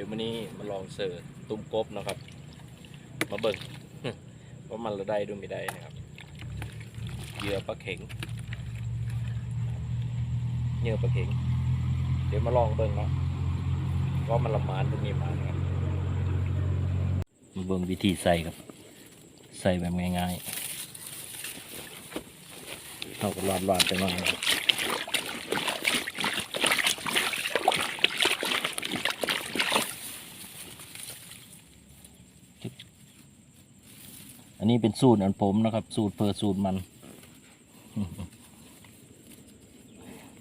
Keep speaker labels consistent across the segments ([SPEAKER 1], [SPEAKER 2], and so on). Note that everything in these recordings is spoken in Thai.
[SPEAKER 1] ดี๋ยววันนี้มาลองเสิร์ฟตุ้มกบนะครับ มาเบิ่งว่ามันระได้ดูไม่ได้นะครับเหยื่อปลาเข็งเหยื่อปลาเข็ง เดี๋ยวมาลองเบิ่งเนาะว่ามันละมานดูมีมานครับมาเบิ่งวิธีใส่ครับ ใส่แบบง่ายๆเอากระลาดลาดๆไปมาครับ อันนี้เป็นสูตรอันผมนะครับ สูตรเพอสูตรมัน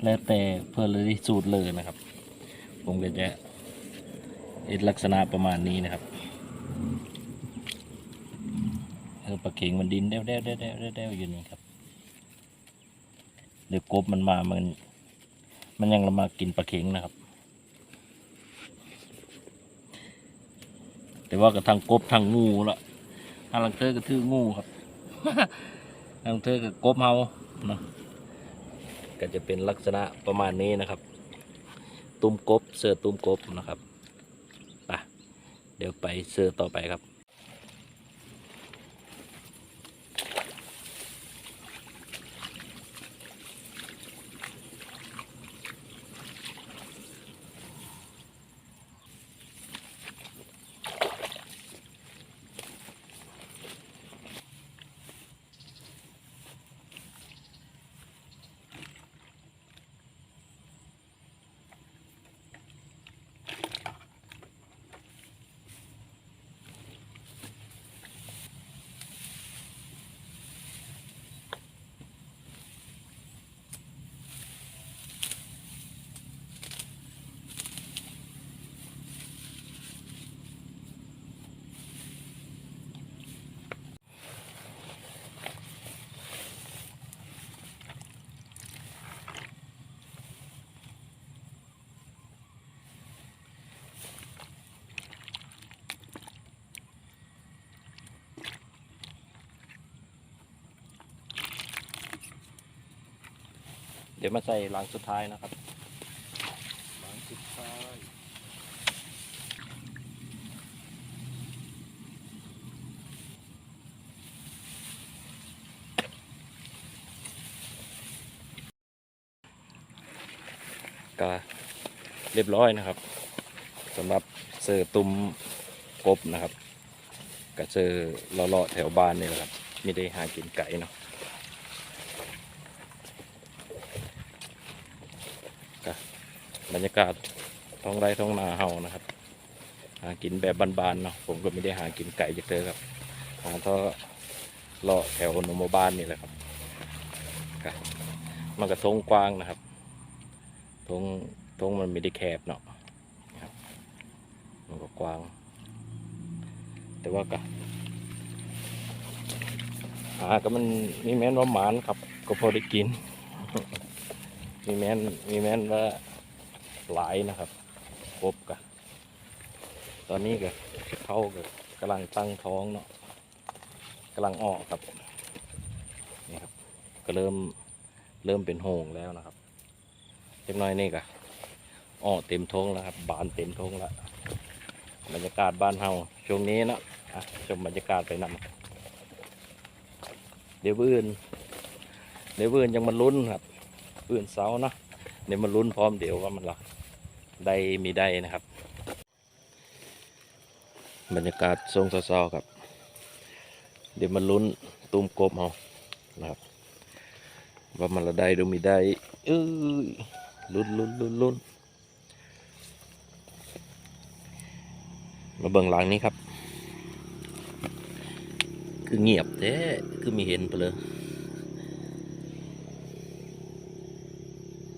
[SPEAKER 1] แล้วแต่เพอเลยสูตรเลยนะครับ ผมก็จะเอ็ดลักษณะประมาณนี้นะครับเออปลาเข็งมันดินเด้วเด้วเด้วเด้วเด้วเด้อยู่นี่ครับเดี๋ยวกบมันมามัน มันยังมากินปลาเข็งนะครับ แต่ว่ากับทางกบทางงูละ ทางหลังเธอก็ทื่องูครับทางหลังเธอก็กบเฮาเนาะก็จะเป็นลักษณะประมาณนี้นะครับ ตุ้มกบเสือตุ้มกบนะครับไปเดี๋ยวไปเสือต่อไปครับ เดี๋ยวมาใส่หลังสุดท้ายนะครับ หลังสุดท้ายก็เรียบร้อยนะครับสำหรับเสือตุ้มกบนะครับกับเสือเลาะๆแถวบ้านนี่แหละครับไม่ได้หากินไก่เนาะ บ รรยากาศท้องไร่ท้องนาเฮานะครับ หากินแบบบานๆเนาะผมก็ไม่ได้หากินไก่จากเธอครับหาเท่าเลาะแถวนโมบ้านนี่แหละครับมันก็ทงกว้างนะครับทงทงมันไม่ได้แคบเนาะครับมันก็กว้าง แต่ว่าก็หาก็มันมีแม้นว่าหมานครับ ก็พอได้กิน มีแม้นมีแม้นว่า หลายนะครับครบกันตอนนี้ก็เขาก็กำลังตั้งท้องเนาะกำลังออกครับนี่ครับ ก็เริ่มเริ่มเป็นโหงแล้วนะครับเล็กน้อยนี่ก็ออกเต็มท้องแล้วครับ บานเต็มท้องแล้วบรรยากาศบ้านเฮาช่วงนี้เนาะชมบรรยากาศไปนำเดี๋ยวบื้อนเดี๋ยวบื้อนยังมาลุ้นครับบื้อนเสาเนาะเดี๋ยวมาลุ้นพร้อมเดี๋ยวว่ามันละ ได้มีได้นะครับ บรรยากาศทรงเศร้าๆครับ เดี๋ยวมาลุ้นตุ้มกบเอานะครับว่ามันละได้หรือมีได้เอ้ยลุ้นลุ้นลุ้นลุ้นมาเบิ่งหลังนี้ครับ คือเงียบแท้คือมีเห็นไปเลย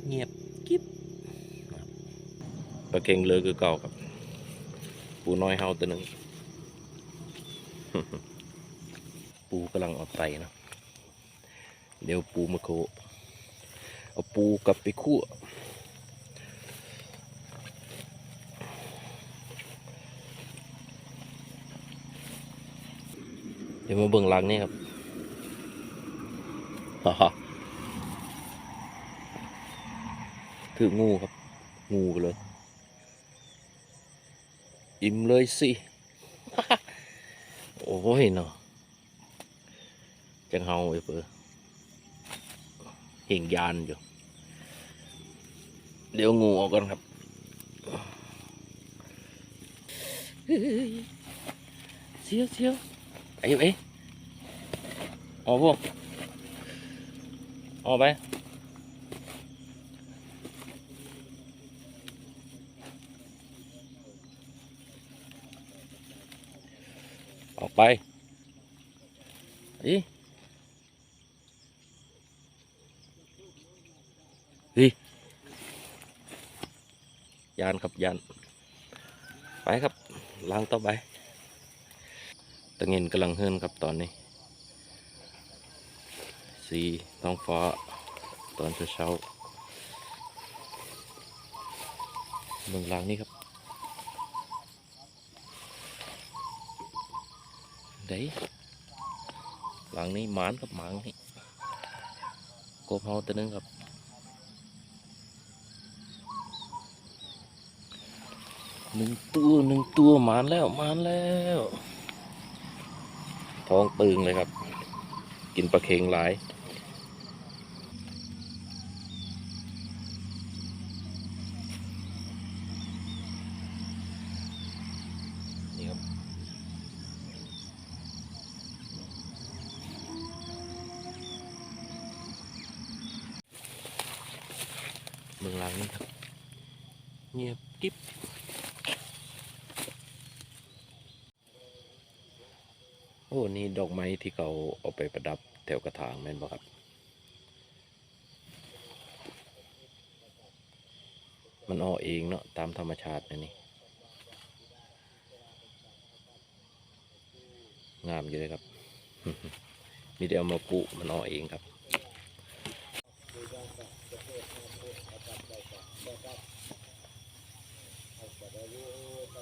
[SPEAKER 1] เงียบกิ๊บ ปลาเค็งเลยคือเก่าครับ ปูน้อยเฮาตัวหนึ่งปูกำลังออกไตนะ เดี๋ยวปูมาโคเอาปูกลับไปคั่วเดี๋ยวมาเบิ่งหลังนี่ครับฮ่าฮ่าคืองูครับ งูเลย อิ่มเลยสิ โอ้ยเนาะจังเฮาไอ้เปือเห่งยานอยู่ เดี๋ยวงูออกก่อนครับเสียวเสียวไอ้ไอ้ออกพวกออกไป ออก ไปอีอียานครับยาน ไปครับล้างต่อไปตะเงินกำลังเฮิรนครับตอนนี้ สีท้องฟ้าตอนเช้าเมืองลางนี่ครับ đấy làng này mán gặp máng này cô hao tên gặp หนึ่งตัวหนึ่งตัวหมานแล้วหมานแล้วท้องตึงเลยครับ กินปลาเค็งหลาย เงียบกิ๊บโอ้ นี่ดอกไม้ที่เขาเอาไปประดับแถวกระถางแม่นบ่ครับ มันออกเองเนาะตามธรรมชาตินะนี่ งามอยู่เลยครับ มีแต่เอามาปลูกมันออกเองครับ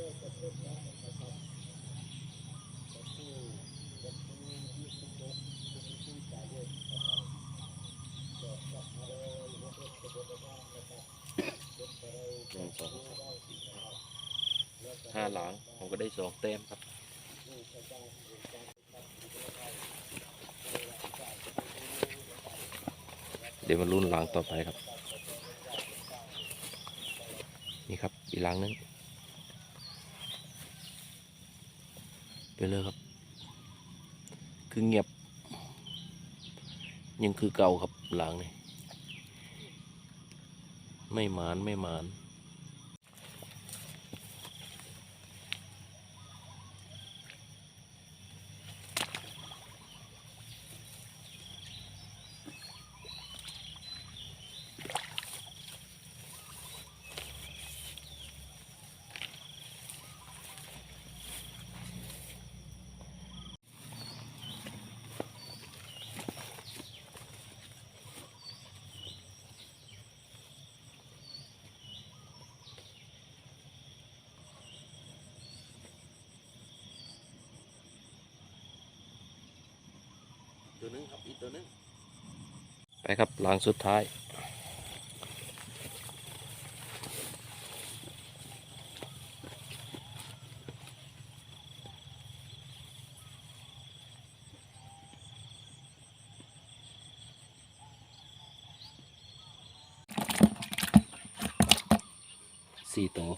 [SPEAKER 1] หนึ่งสองสามสี่ห้าหลังผมก็ได้สองแต้มครับเดี๋ยวมาลุ้นหลังต่อไปครับ นี่ครับอีกหลังนึง ไปเลยครับ คือเงียบ ยังคือเก่าครับหลังนี่ไม่หมานไม่หมาน ตัวนึงครับอีกตัวนึงไปครับหลังสุดท้ายสี่ตัว